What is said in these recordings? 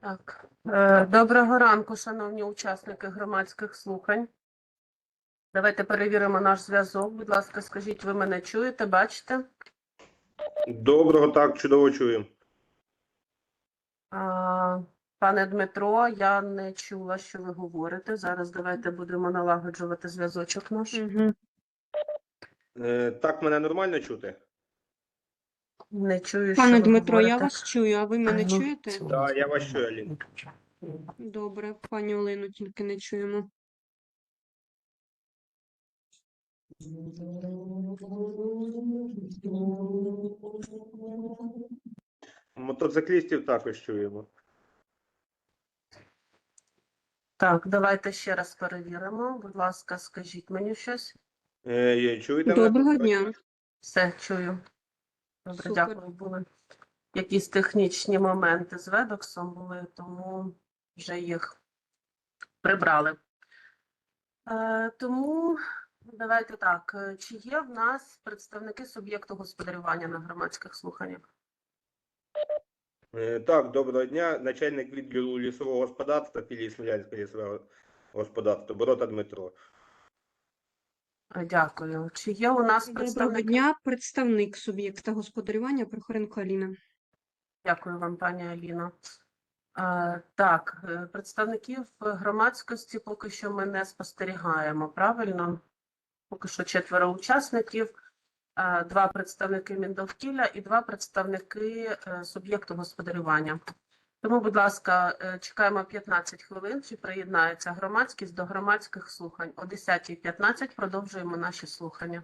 Так. Е, Доброго ранку, шановні учасники громадських слухань. Давайте перевіримо наш зв'язок. Будь ласка, скажіть, ви мене чуєте, бачите? Доброго, так, чудово чуємо. Пане Дмитро, я не чула, що ви говорите. Зараз давайте будемо налагоджувати зв'язочок наш. Угу. Е, так, мене нормально чути? Не чую, що Пане ви Дмитро, я говорите. вас чую, а ви мене ну, чуєте? Так, я вас чую, Алін. Добре, пані Олену тільки не чуємо. Мотоциклістів також чуємо. Так, давайте ще раз перевіримо. Будь ласка, скажіть мені щось. Е, є- чуєте мене? Доброго дня. Все, чую. Добре, Супер. дякую. Були якісь технічні моменти з ведоксом були, тому вже їх прибрали. Е, тому давайте так. е, Чи є в нас представники суб'єкту господарювання на громадських слуханнях? Е, так, доброго дня. Начальник відділу лісового господарства філії Смілянського лісового господарства Борота Дмитро. Дякую. Чи є у нас Доброго представники? дня, представник суб'єкта господарювання Прохоренко Аліна. Дякую вам, пані Аліно. Е, Так, е, представників громадськості поки що ми не спостерігаємо, правильно? Поки що четверо учасників, е, два представники Міндовкілля і два представники е, суб'єкту господарювання. Тому, будь ласка, е, чекаємо 15 хвилин, чи приєднається громадськість до громадських слухань. О 10.15 продовжуємо наші слухання.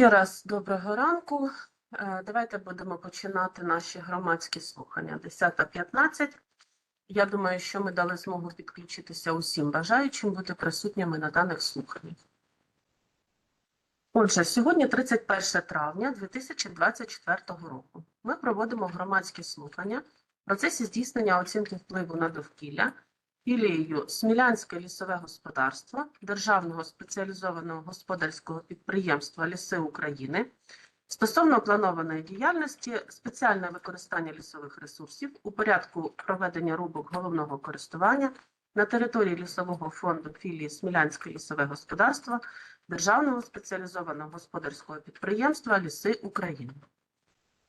Ще раз доброго ранку. Е, Давайте будемо починати наші громадські слухання. 10.15. Я думаю, що ми дали змогу підключитися усім бажаючим бути присутніми на даних слуханнях. Отже, сьогодні 31 травня 2024 року. Ми проводимо громадські слухання в процесі здійснення оцінки впливу на довкілля філією Смілянське лісове господарство Державного спеціалізованого господарського підприємства Ліси України стосовно планованої діяльності спеціальне використання лісових ресурсів у порядку проведення рубок головного користування на території лісового фонду філії Смілянське лісове господарство Державного спеціалізованого господарського підприємства Ліси України.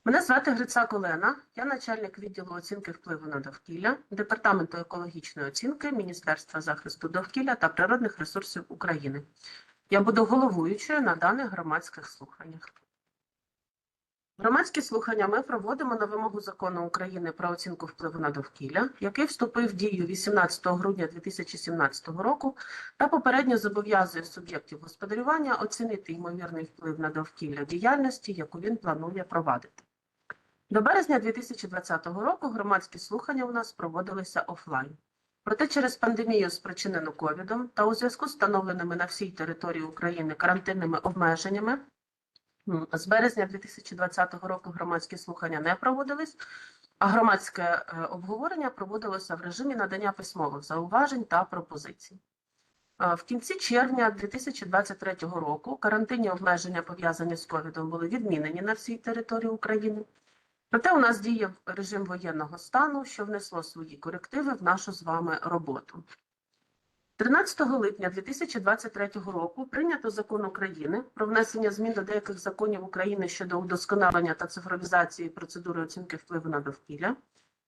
Мене звати Грицак Олена, я начальник відділу оцінки впливу на довкілля Департаменту екологічної оцінки Міністерства захисту довкілля та природних ресурсів України. Я буду головуючою на даних громадських слуханнях. Громадські слухання ми проводимо на вимогу закону України про оцінку впливу на довкілля, який вступив в дію 18 грудня 2017 року та попередньо зобов'язує суб'єктів господарювання оцінити ймовірний вплив на довкілля діяльності, яку він планує провадити. До березня 2020 року громадські слухання у нас проводилися офлайн. Проте через пандемію, спричинену ковідом, та у зв'язку з встановленими на всій території України карантинними обмеженнями, з березня 2020 року громадські слухання не проводились, а громадське е, обговорення проводилося в режимі надання письмових зауважень та пропозицій. Е, В кінці червня 2023 року карантинні обмеження, пов'язані з ковідом, були відмінені на всій території України. Проте у нас діє режим воєнного стану, що внесло свої корективи в нашу з вами роботу. 13 липня 2023 року прийнято закон України про внесення змін до деяких законів України щодо удосконалення та цифровізації процедури оцінки впливу на довкілля,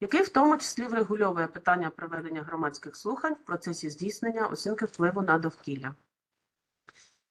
який в тому числі врегульовує питання проведення громадських слухань в процесі здійснення оцінки впливу на довкілля.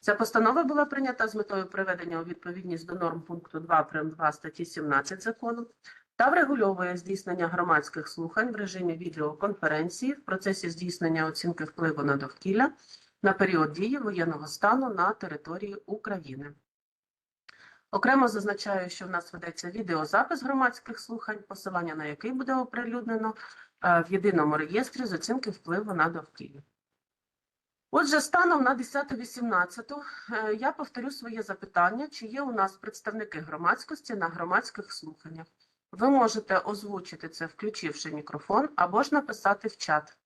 Ця постанова була прийнята з метою приведення у відповідність до норм пункту 2 прим. 2 статті 17 закону та врегульовує здійснення громадських слухань в режимі відеоконференції в процесі здійснення оцінки впливу на довкілля на період дії воєнного стану на території України. Окремо зазначаю, що в нас ведеться відеозапис громадських слухань, посилання на який буде оприлюднено е, в єдиному реєстрі з оцінки впливу на довкілля. Отже, станом на 10.18 е, я повторю своє запитання, чи є у нас представники громадськості на громадських слуханнях. Ви можете озвучити це, включивши мікрофон, або ж написати в чат.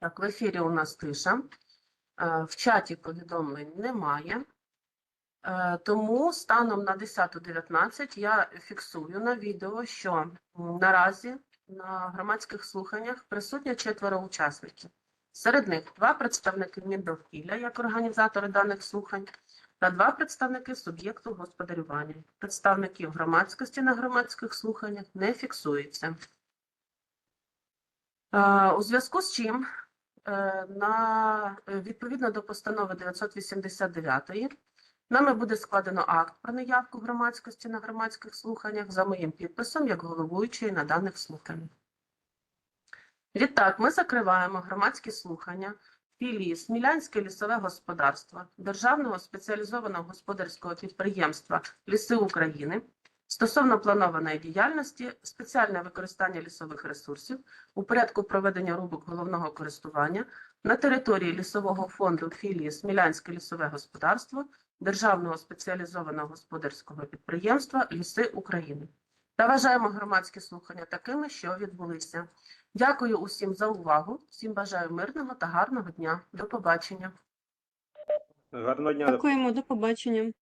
Так, в ефірі у нас тиша. Е, В чаті повідомлень немає. Е, Тому станом на 10.19 я фіксую на відео, що наразі на громадських слуханнях присутні четверо учасників. Серед них два представники Міндовкілля як організатори даних слухань та два представники суб'єкту господарювання. Представників громадськості на громадських слуханнях не фіксується. Е, У зв'язку з чим е, на відповідно до постанови 989 Нами буде складено акт про неявку громадськості на громадських слуханнях за моїм підписом як головуючої на даних слуханнях. Відтак, ми закриваємо громадські слухання філії Смілянське лісове господарство Державного спеціалізованого господарського підприємства Ліси України стосовно планованої діяльності, спеціальне використання лісових ресурсів у порядку проведення рубок головного користування на території лісового фонду філії Смілянське лісове господарство Державного спеціалізованого господарського підприємства Ліси України. Та вважаємо громадські слухання такими, що відбулися. Дякую усім за увагу. Всім бажаю мирного та гарного дня. До побачення. Гарного дня. Дякуємо, до побачення.